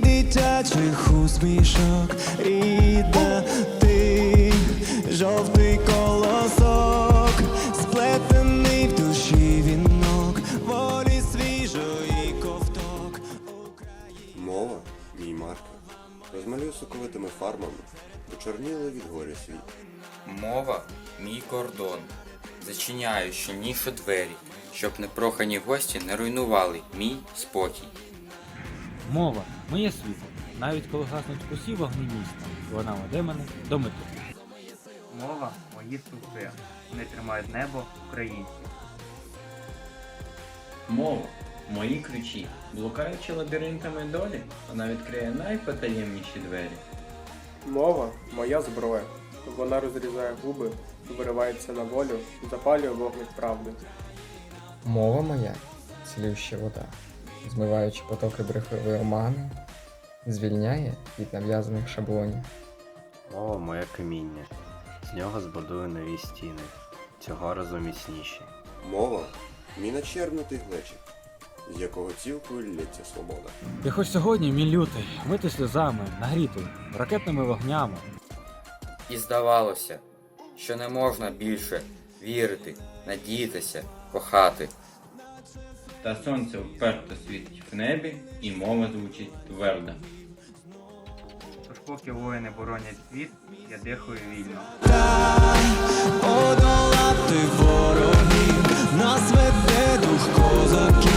дитячих усмішок іде ти жовтий колосок, сплетений в душі вінок, волі свіжої ковток України. Мова, мій марка, розмалюю соковитими фармами, почорніли від горя світ. Мова мій кордон. Зачиняю щільніше двері, щоб непрохані гості не руйнували мій спокій. Мова моє світло. Навіть коли гаснуть усі вогні міста, вона веде мене до мети. Мова мої стовпи. Вони тримають небо українське. Мова, мої ключі. Блукаючи лабіринтами долі, вона відкриє найпотаємніші двері. Мова моя зброя. Вона розрізає губи, виривається на волю, запалює вогник правди. Мова моя цілюща вода, змиваючи потоки брехливої омани, звільняє від нав'язаних шаблонів. Мова моє каміння. З нього збудую нові стіни. Цього разу міцніші. Мова мій начерпнутий глечик, з якого цілкою лється свобода. І хоч сьогодні мій лютий, мити сльозами, нагрітий, ракетними вогнями, І здавалося, що не можна більше вірити, надіятися, кохати. Та сонце вперто світить в небі, і мова звучить твердо. Тож поки воїни боронять світ, я дихаю вільно. Одолати ворогів, нас веде дух козаків.